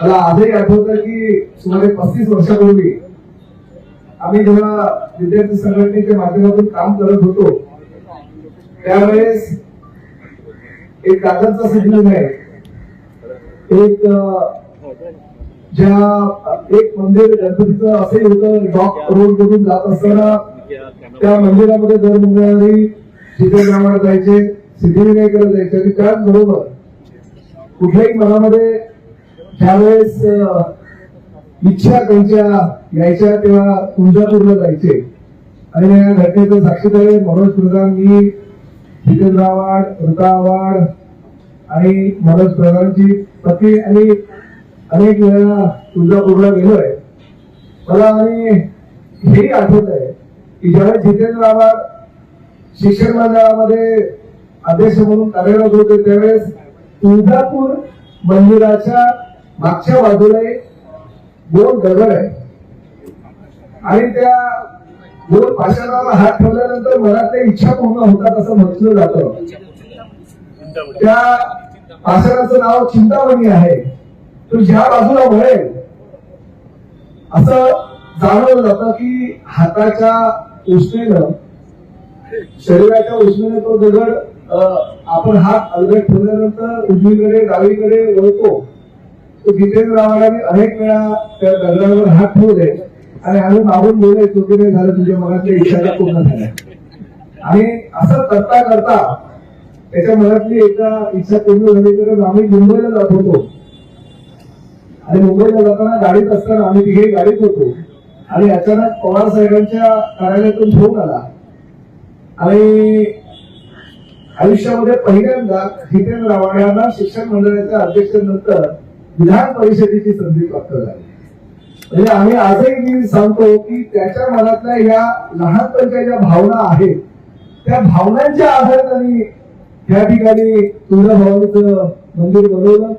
मला आजही आठवतं की सुमारे पस्तीस वर्षापूर्वी आम्ही जेव्हा विद्यार्थी संघटनेच्या माध्यमातून काम करत होतो त्यावेळेस एक कागदचा सिग्नल आहे. एक ज्या एक मंदिर गणपतीचं असे होतं डॉक रोड मधून जात असताना त्या मंदिरामध्ये दर मंगळवारी जिथे ब्राह्मण जायचे सिद्धिविनायकाला जायचे आणि त्याचबरोबर कुठल्याही मनामध्ये त्यावेळेस इच्छा त्यांच्या यायच्या तेव्हा तुळजापूरला जायचे. आणि या घटनेचं साक्षीदार आहे मनोज प्रधानजी जितेंद्र आव्हाड ऋता आव्हाड आणि मनोज प्रधानची पत्नी आणि अनेक वेळा तुळजापूरला गेलोय. मला आणि हेही आठवत आहे की ज्यावेळेस जितेंद्र आव्हाड शिक्षण मंडळामध्ये अध्यक्ष म्हणून कार्यरत होते त्यावेळेस तुळजापूर मंदिराच्या मागच्या बाजूला एक दोन दगड आहे आणि त्या दोन पाषाणाला हात ठेवल्यानंतर मनातल्या इच्छा पूर्ण होतात असं म्हटलं जातं. त्या पाषाणाचं नाव चिंतामणी आहे. तो ज्या बाजूला वळेल असं जाणवलं जातं की हाताच्या उष्णेनं शरीराच्या उष्णेने तो दगड अं, आपण हात अलगट ठेवल्यानंतर उजवीकडे डावीकडे वळतो. जितेंद्र आव्हाडांनी अनेक वेळा त्या दगडावर हात ठेवले आणि आम्ही मागून गेले चुकीने झालं तुझ्या मनातल्या इच्छा पूर्ण झाल्या. आणि असं करता करता त्याच्या मनातली एका इच्छा पूर्ण झाली तर आम्ही मुंबईला जात होतो. आणि मुंबईला जाताना गाडीत असताना आम्ही तिघे गाडीत होतो. आणि अचानक पवार साहेबांच्या कार्यालयातून फोन आला. आणि आयुष्यामध्ये पहिल्यांदा हितेंद्र आव्हाड यांना शिक्षण मंडळाच्या अध्यक्षानंतर विधान परिषदेची संधी प्राप्त झाली. म्हणजे आम्ही आजही मी सांगतो की त्याच्या मनातल्या या लहानपणच्या ज्या भावना आहेत त्या भावनांच्या आधारे त्यांनी या ठिकाणी तुळजाभवानीचं मंदिर बनवलं.